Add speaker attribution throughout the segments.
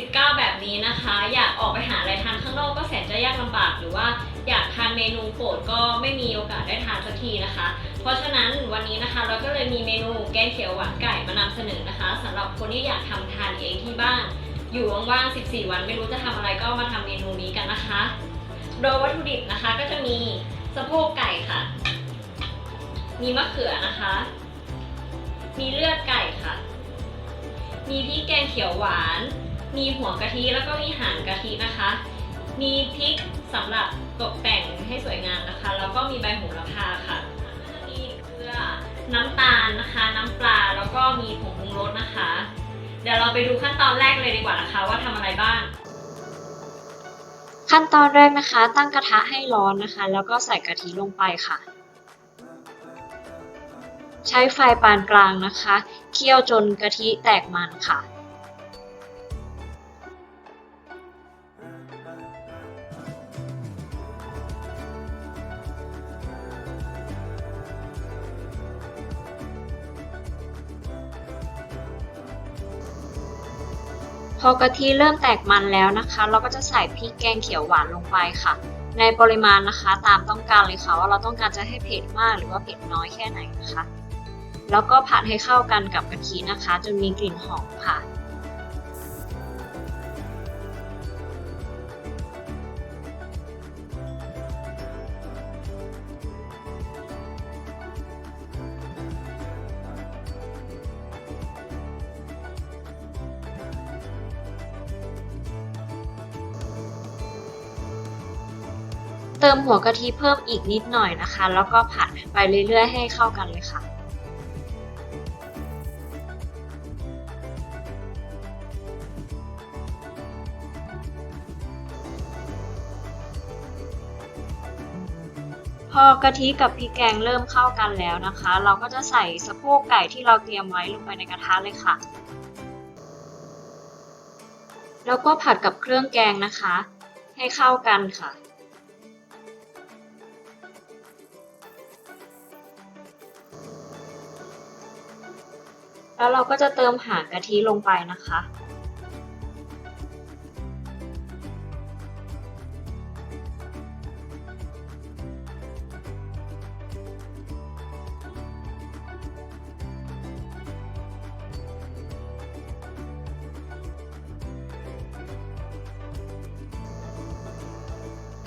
Speaker 1: 19 แบบนี้นะคะ อยากออกไปหาอะไรทานข้างนอกก็แสนจะยากลำบากหรือว่าอยากทานเมนูโปรดก็ไม่มีโอกาสได้ทานสักทีนะคะ เพราะฉะนั้นวันนี้นะคะเราก็เลยมีเมนูแกงเขียวหวานไก่มานำเสนอนะคะสำหรับคนที่อยากทำทานเองที่บ้าน อยู่ว่างๆ 14 วันไม่รู้จะทำอะไรก็มาทำเมนูนี้กันนะคะ โดยวัตถุดิบนะคะก็จะมีสะโพกไก่ค่ะ มีมะเขือนะคะ มีเลือดไก่ค่ะ มีพริกแกงเขียวหวาน มีหัวกะทิแล้วก็มีหางกะทินะคะ มีพริกสำหรับตกแต่งให้สวยงามนะคะ แล้วก็มีใบโหระพาค่ะ มีเกลือน้ำตาลนะคะ น้ำปลาแล้วก็มีผงปรุงรสนะคะ เดี๋ยวเราไปดูขั้นตอนแรกเลยดีกว่านะคะ ว่าทำอะไรบ้าง
Speaker 2: ขั้นตอนแรกนะคะ ตั้งกระทะให้ร้อนนะคะ แล้วก็ใส่กะทิลงไปค่ะ ใช้ไฟปานกลางนะคะ เคี่ยวจนกะทิแตกมันค่ะ พอกะทิเริ่มแตกมันแล้วนะคะ เราก็จะใส่พริกแกงเขียวหวานลงไปค่ะ ในปริมาณนะคะตามต้องการเลยค่ะว่าเราต้องการจะให้เผ็ดมากหรือว่าเผ็ดน้อยแค่ไหนนะคะ แล้วก็ผัดให้เข้ากันกับกะทินะคะ จนมีกลิ่นหอมค่ะ เติมหัวกะทิเพิ่มอีกนิดหน่อยนะคะ แล้วก็ผัดไปเรื่อยๆ ให้เข้ากันเลยค่ะพอกะทิกับพริกแกงเริ่มเข้ากันแล้วนะคะ เราก็จะใส่สะโพกไก่ที่เราเตรียมไว้ลงไปในกระทะเลยค่ะ แล้วก็ผัดกับเครื่องแกงนะคะ ให้เข้ากันค่ะ แล้วเราก็จะเติมหางกะทิลงไปนะคะ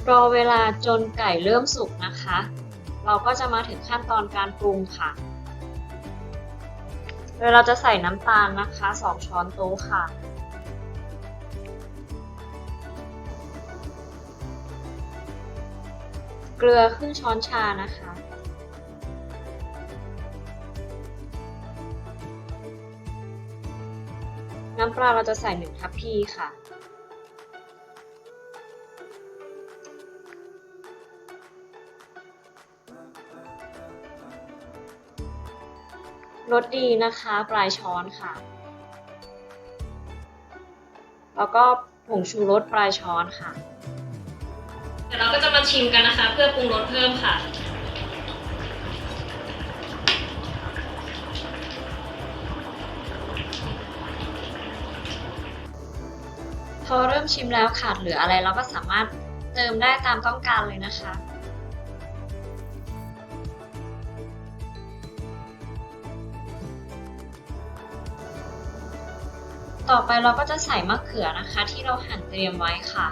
Speaker 2: รอเวลาจนไก่เริ่มสุกนะคะ เราก็จะมาถึงขั้นตอนการปรุงค่ะ โดยเราจะใส่น้ำตาลนะคะ 2 ช้อนโต๊ะค่ะ เกลือครึ่งช้อนชานะคะ น้ำปลาเราจะใส่หนึ่งทัพพีค่ะ รสดีนะคะปลายช้อนค่ะ แล้วก็ผงชูรสปลายช้อนค่ะ
Speaker 1: เดี๋ยวเราก็จะมาชิมกันนะคะ เพื่อปรุงรสเพิ่มค่ะ
Speaker 2: พอเริ่มชิมแล้วขาดเหลืออะไรเราก็สามารถเติมได้ตามต้องการเลยนะคะ ต่อไปเราก็จะใส่มะเขือนะคะ ที่เราหั่นเตรียมไว้ค่ะ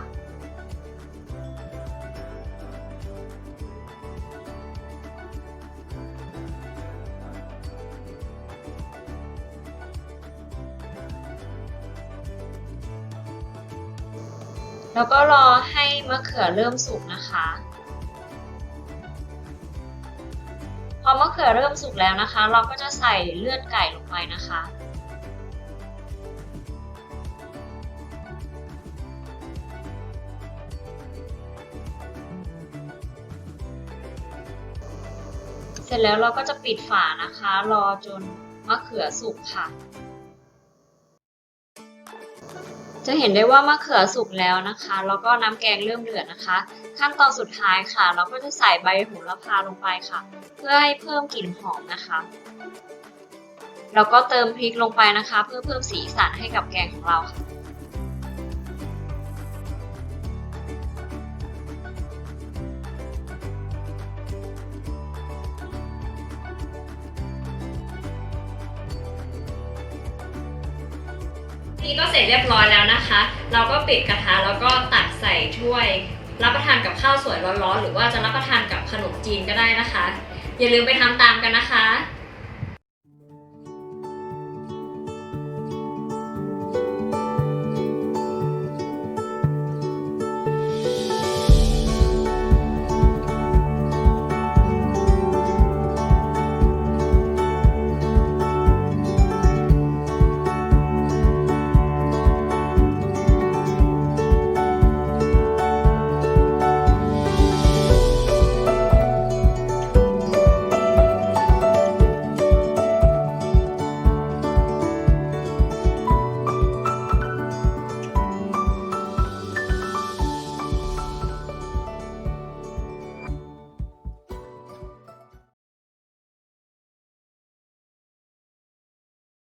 Speaker 2: แล้วก็รอให้มะเขือเริ่มสุกนะคะ พอมะเขือเริ่มสุกแล้วนะคะ เราก็จะใส่เลือดไก่ลงไปนะคะ ร็จแล้วเราก็จะปิดฝานะคะ รอจนมะเขือสุกค่ะ จะเห็นได้ว่ามะเขือสุกแล้วนะคะ แล้วก็น้ำแกงเริ่มเดือดนะคะ ขั้นตอนสุดท้ายค่ะ เราก็จะใส่ใบโหระพาลงไปค่ะ เพื่อให้เพิ่มกลิ่นหอมนะคะแล้วก็เติมพริกลงไปนะคะ เพื่อเพิ่มสีสันให้กับแกงของเราค่ะ
Speaker 1: นี่ก็เสร็จเรียบร้อยแล้วนะคะ เราก็ปิดกระทะแล้วก็ตักใส่ถ้วย รับประทานกับข้าวสวยร้อนๆหรือว่าจะรับประทานกับขนมจีนก็ได้นะคะ อย่าลืมไปทำตามกันนะคะ